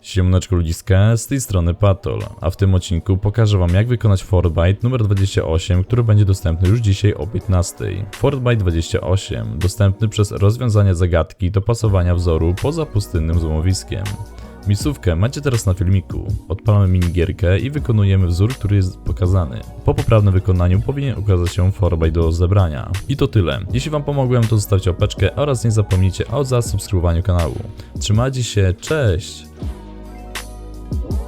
Siemaneczko ludziska, z tej strony Patol, a w tym odcinku pokażę wam jak wykonać Fortbyte numer 28, który będzie dostępny już dzisiaj o 15. Fortbyte 28, dostępny przez rozwiązanie zagadki dopasowania wzoru poza pustynnym złomowiskiem. Miejscówkę macie teraz na filmiku. Odpalamy minigierkę i wykonujemy wzór, który jest pokazany. Po poprawnym wykonaniu powinien ukazać się Fortbyte do zebrania. I to tyle. Jeśli wam pomogłem, to zostawcie opeczkę oraz nie zapomnijcie o zasubskrybowaniu kanału. Trzymajcie się, cześć! Ooh.